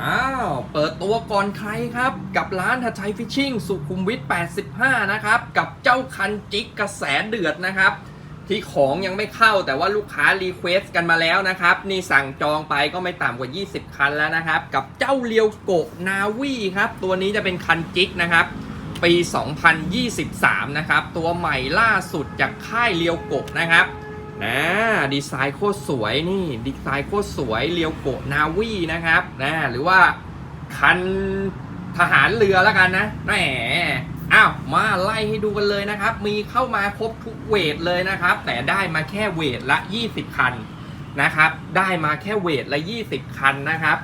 อ้าว เปิดตัวก่อนใครครับ กับร้านทัชัยฟิชชิ่งสุขุมวิท 85 นะครับ กับเจ้าคันจิกกระแสเดือดนะครับ ที่ของยังไม่เข้าแต่ว่าลูกค้ารีเควสกันมาแล้วนะครับ นี่สั่งจองไปก็ไม่ต่ำกว่า 20 คันแล้วนะครับ กับเจ้าเลียวโกะนาวีครับ ตัวนี้จะเป็นคันจิกนะครับ ปี 2023 นะครับ ตัวใหม่ล่าสุดจากค่ายเลียวโกะนะครับ นะดีไซน์โคตรสวยนี่ดีไซน์โคตรสวยเรียวโกะนาวีนะครับนะหรือว่าคันทหารเรือแล้วกันนะแหมอ้าวมาไล่ให้ดูกันเลยนะครับ มีเข้ามาครบทุกเวทเลยนะครับ แต่ได้มาแค่เวทละ 20 คันนะครับ ได้มาแค่เวทละ 20 คันนะครับ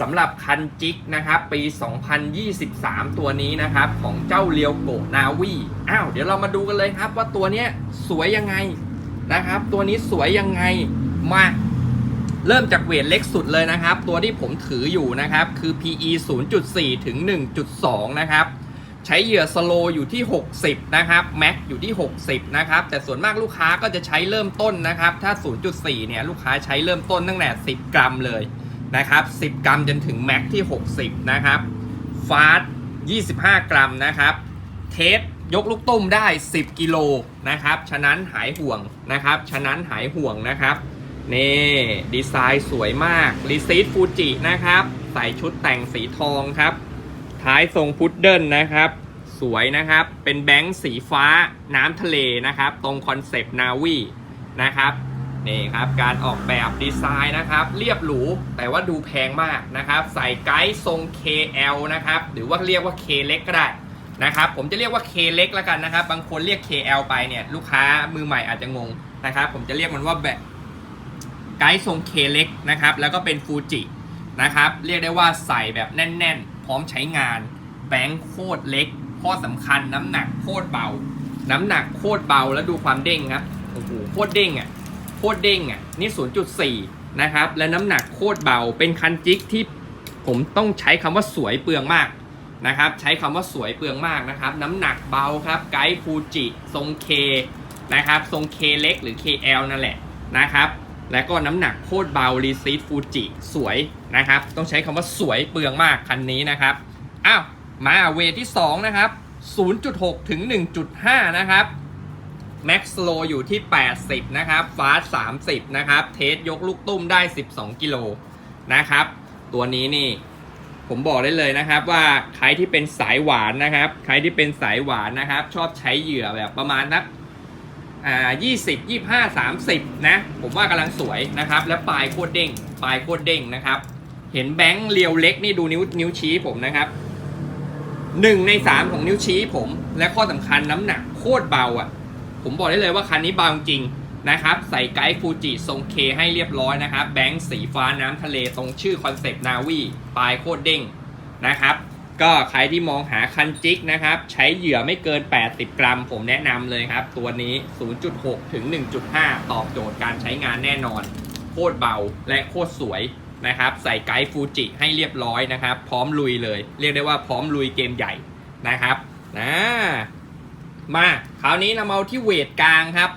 สำหรับคันจิกนะครับปี 2023 ตัวนี้นะครับ ของเจ้าเรียวโกะนาวีอ้าวเดี๋ยวเรามาดูกันเลยครับว่าตัวเนี้ยสวยยังไง นะครับ ตัวนี้สวยยังไงมาเริ่มจากเวทเล็กสุดเลยนะครับ ตัวที่ผมถืออยู่นะครับ คือ PE 0.4 ถึง 1.2 นะครับ ใช้เหยื่อสโลอยู่ที่ 60 นะครับ แม็กอยู่ที่ 60 นะครับ แต่ส่วนมากลูกค้าก็จะใช้เริ่มต้นนะครับ ถ้า 0.4 เนี่ย ลูกค้าใช้เริ่มต้นตั้งแต่ 10 กรัมเลยนะครับ 10 กรัมจนถึงแม็กที่ 60 นะครับ ฟาส25 กรัมนะครับ เทส ยกลูกตุ้มได้ 10 กิโลนะครับ ฉะนั้นหายห่วงนะครับ ฉะนั้นหายห่วงนะครับ นี่ดีไซน์สวยมากรีซีดฟูจินะครับ ใส่ชุดแต่งสีทองครับ ท้ายทรงพุดเดิลนะครับ สวยนะครับ เป็นแบงค์สีฟ้าน้ำทะเลนะครับ ตรงคอนเซปต์นาวีนะครับนี่ครับการออกแบบดีไซน์นะครับ เรียบหรูแต่ว่าดูแพงมากนะครับ ใส่ไกด์ทรง KL นะครับ หรือว่าเรียกว่า K เล็กก็ได้ นะครับผมจะเรียกว่า K เล็กแล้วกันนะครับ บางคนเรียก KL ไปเนี่ยลูกค้ามือใหม่อาจจะงงนะครับ ผมจะเรียกมันว่าแบบไกด์ทรง K เล็กนะครับ แล้วก็เป็นฟูจินะครับเรียกได้ว่าใส่แบบแน่น ๆ พร้อมใช้งาน แบงค์โคตรเล็ก ข้อสำคัญน้ำหนักโคตรเบา น้ำหนักโคตรเบาแล้วดูความเด้งครับโอ้โหโคตรเด้งอะโคตรเด้งอะนี่0.4นะครับและน้ำหนักโคตรเบาเป็นคันจิกที่ผมต้องใช้คำว่าสวยเปลืองมาก นะครับใช้คำว่าสวยเปลืองมากนะครับ น้ำหนักเบาครับไกด์ฟูจิทรงเคนะครับทรงเคเล็กหรือ KL นั่นแหละนะครับและก็น้ำหนักโคตรเบารีซีดฟูจิสวยนะครับต้องใช้คำว่าสวยเปลืองมากคันนี้นะครับอ้าวมาเวทที่ 2 นะครับ 0.6 ถึง 1.5 นะครับแม็กซ์โลอยู่ที่ 80 นะครับฟาส30 นะครับ เทสยกลูกตุ้มได้ 12 กิโลนะครับ ตัวนี้นี่ ผมบอกได้เลยนะครับว่าใครที่เป็นสายหวานนะครับ ใครที่เป็นสายหวานนะครับ ชอบใช้เหยื่อแบบประมาณนักอ่ายี่สิบยี่ห้าสามสิบนะ ผมว่ากำลังสวยนะครับ และปลายโคตรเด้ง ปลายโคตรเด้งนะครับ เห็นแบงค์เรียวเล็กนี่ดูนิ้วนิ้วชี้ผมนะครับหนึ่งในสามของนิ้วชี้ผม และข้อสำคัญน้ำหนักโคตรเบาอะ ผมบอกได้เลยว่าคันนี้เบาจริง นะครับ ใส่ไกด์ฟูจิทรงเคให้เรียบร้อยนะครับ แบงค์สีฟ้าน้ำทะเลตรงชื่อคอนเซปต์นาวีปลายโคตรเด้งนะครับ ก็ใครที่มองหาคันจิกนะครับ ใช้เหยื่อไม่เกิน 80 กรัม ผมแนะนำเลยครับ ตัวนี้ 0.6 ถึง 1.5 ตอบโจทย์การใช้งานแน่นอน โคตรเบาและโคตรสวยนะครับ ใส่ไกด์ฟูจิให้เรียบร้อยนะครับ พร้อมลุยเลย เรียกได้ว่าพร้อมลุยเกมใหญ่นะครับนะมา คราวนี้เรามาที่เวทกลางครับ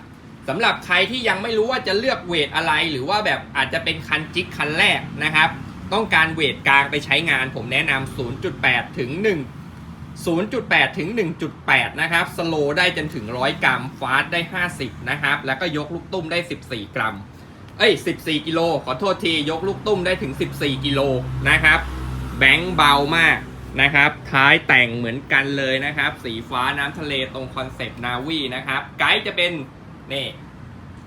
สำหรับใครที่ยังไม่รู้ว่าจะเลือกเวทอะไร หรือว่าแบบอาจจะเป็นคันจิกคันแรกนะครับ ต้องการเวทกลางไปใช้งาน ผมแนะนำ 0.8 ถึง 1 0.8 ถึง 1.8 นะครับ สโลได้จนถึง 100 กรัม ฟาสได้ 50 นะครับ แล้วก็ยกลูกตุ้มได้ 14 กรัม เอ้ย 14 กิโล ขอโทษที ยกลูกตุ้มได้ถึง 14 กิโลนะครับ แบงค์เบามากนะครับ ท้ายแต่งเหมือนกันเลยนะครับ สีฟ้าน้ำทะเลตรงคอนเซปต์นาวีนะครับ ไกด์จะเป็น นี่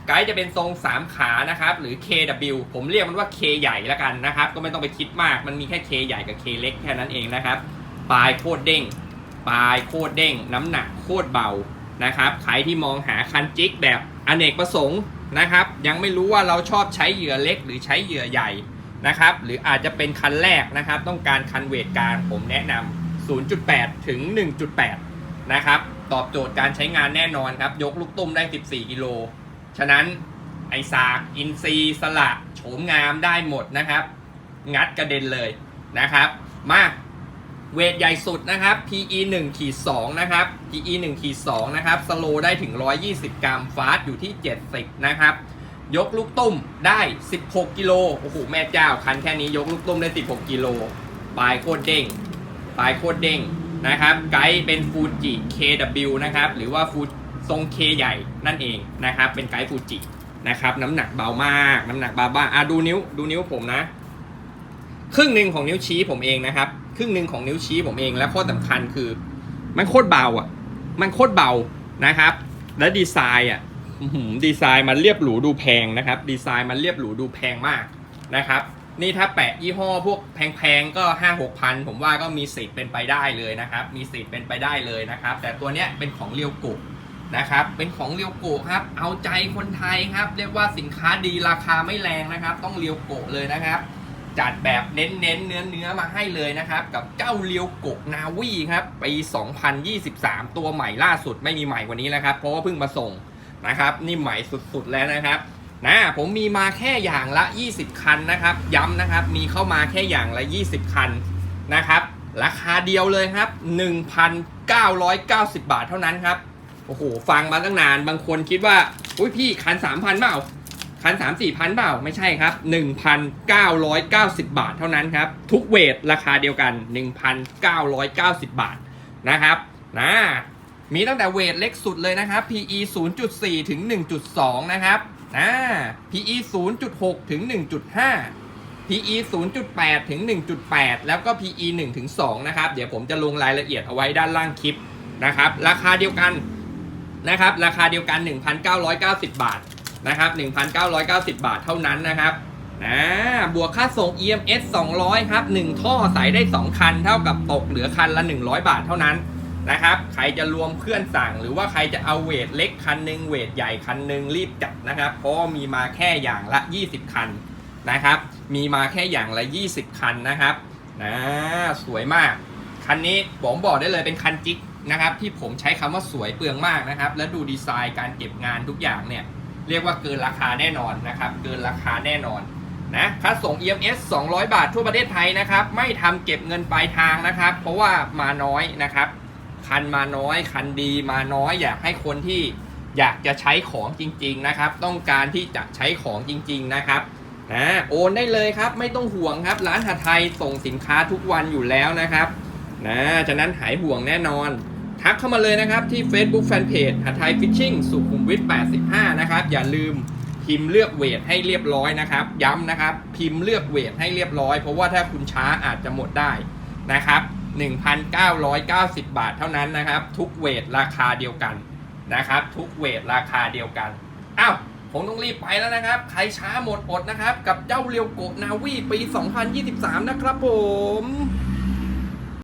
ไกด์จะเป็นทรง 3 ขานะครับ หรือ KW ผมเรียกมันว่า K ใหญ่ล้วกันนะครับ ก็ไม่ต้องไปคิดมาก มันมีแค่ K ใหญ่กับ K เล็กแค่นั้นเองนะครับ ปลายโคตรเด้ง ปลายโคตรเด้ง น้ำหนักโคตรเบานะครับ ใครที่มองหาคันจิกแบบอเนกประสงค์นะครับ ยังไม่รู้ว่าเราชอบใช้เหยื่อเล็กหรือใช้เหยื่อใหญ่นะครับ หรืออาจจะเป็นคันแรกนะครับ ต้องการคันเวทกลางผมแนะนำ0.8 ถึง 1.8 นะครับ ตอบโจทย์การใช้งานแน่นอนครับ ยกลูกตุ้มได้ 14 กิโล ฉะนั้นไอซาก อินซีสละโฉมงามได้หมดนะครับ งัดกระเด็นเลยนะครับ มาเวทใหญ่สุดนะครับ PE 1ขีด2นะครับ PE 1ขีด2นะครับ สโลได้ถึง 120 กรัม ฟาสอยู่ที่ 70 นะครับ ยกลูกตุ้มได้ 16 กิโล โอ้โห แม่เจ้า คันแค่นี้ยกลูกตุ้มได้ 16 กิโล ปลายโคตรเด้ง ปลายโคตรเด้ง นะครับไกด์เป็นฟูจิ KW นะครับหรือว่าฟูทรง K ใหญ่นั่นเองนะครับเป็นไกด์ฟูจินะครับน้ำหนักเบามาก น้ำหนักเบามาอะดูนิ้วดูนิ้วผมนะ ครึ่งหนึ่งของนิ้วชี้ผมเองนะครับ ครึ่งหนึ่งของนิ้วชี้ผมเองและข้อสำคัญคือ มันโคตรเบาอะ มันโคตรเบานะครับ และดีไซน์อะดีไซน์มันเรียบหรูดูแพงนะครับ ดีไซน์มันเรียบหรูดูแพงมากนะครับ นี่ถ้าแปะยี่ห้อพวกแพงๆก็ห้าหกพันผมว่าก็มีสิทธิ์เป็นไปได้เลยนะครับ มีสิทธิ์เป็นไปได้เลยนะครับ แต่ตัวเนี้ยเป็นของเรียวกุนะครับ เป็นของเรียวโกะครับ เอาใจคนไทยครับ เรียกว่าสินค้าดีราคาไม่แรงนะครับ ต้องเรียวโกะเลยนะครับ จัดแบบเน้นๆเนื้อเนื้อมาให้เลยนะครับ กับเจ้าเรียวโกะนาวีครับปี 2023 ตัวใหม่ล่าสุดไม่มีใหม่กว่านี้แล้วครับ เพราะว่าเพิ่งมาส่งนะครับ นี่ใหม่สุดๆแล้วนะครับ นะผมมีมาแค่อย่างละ 20 คันนะครับ ย้ำนะครับ มีเข้ามาแค่อย่างละ 20 คันนะครับ ราคาเดียวเลยครับ 1,990 บาทเท่านั้นครับ โอ้โห ฟังมาตั้งนาน บางคนคิดว่า อุ้ยพี่คัน 3,000เปล่า คัน 3 4พันเปล่า ไม่ใช่ครับ 1,990 บาทเท่านั้นครับ ทุกเวทราคาเดียวกัน 1,990 บาทนะครับนะมีตั้งแต่เวทเล็กสุดเลยนะครับ PE 0.4 ถึง 1.2 นะครับ นะ PE 0.6 ถึง 1.5 PE 0.8 ถึง 1.8 แล้วก็ PE 1 ถึง 2 นะครับ เดี๋ยวผมจะลงรายละเอียดเอาไว้ด้านล่างคลิปนะครับ ราคาเดียวกันนะครับ ราคาเดียวกัน 1,990 บาทนะครับ 1,990 บาทเท่านั้นนะครับนะบวกค่าส่ง EMS 200 ครับ 1 ท่อใส่ได้ 2 คัน เท่ากับตกเหลือคันละ 100 บาทเท่านั้น นะครับ ใครจะรวมเพื่อนสั่ง หรือว่าใครจะเอาเวทเล็กคันหนึ่งเวทใหญ่คันหนึ่งรีบจัดนะครับ เพราะมีมาแค่อย่างละ 20 คันนะครับ มีมาแค่อย่างละ 20 คันนะครับนะสวยมาก คันนี้ผมบอกได้เลยเป็นคันจิกนะครับ ที่ผมใช้คำว่าสวยเปลืองมากนะครับ และดูดีไซน์การเก็บงานทุกอย่างเนี่ยเรียกว่าเกินราคาแน่นอนนะครับ เกินราคาแน่นอนนะค่าส่ง EMS 200 บาททั่วประเทศไทยนะครับ ไม่ทำเก็บเงินปลายทางนะครับ เพราะว่ามาน้อยนะครับ คันมาน้อย คันดีมาน้อย อยากให้คนที่อยากจะใช้ของจริง ๆนะครับ ต้องการที่จะใช้ของจริง ๆนะครับนะโอนได้เลยครับไม่ต้องห่วงครับ ร้านหาไทยส่งสินค้าทุกวันอยู่แล้วนะครับนะฉะนั้นหายห่วงแน่นอน ทักเข้ามาเลยนะครับที่ Facebook Fanpage หาไทยฟิชชิ่งสุขุมวิท85 นะครับ อย่าลืมพิมพ์เลือกเวทให้เรียบร้อยนะครับ ย้ำนะครับ พิมพ์เลือกเวทให้เรียบร้อย เพราะว่าถ้าคุณช้าอาจจะหมดได้นะครับ 1,990 บาทเท่านั้นนะครับ ทุกเวทราคาเดียวกันนะครับ ทุกเวทราคาเดียวกันอ้าวผมต้องรีบไปแล้วนะครับ ใครช้าหมดอดนะครับ กับเจ้าเรียวโกนาวีปี 2023 นะครับผม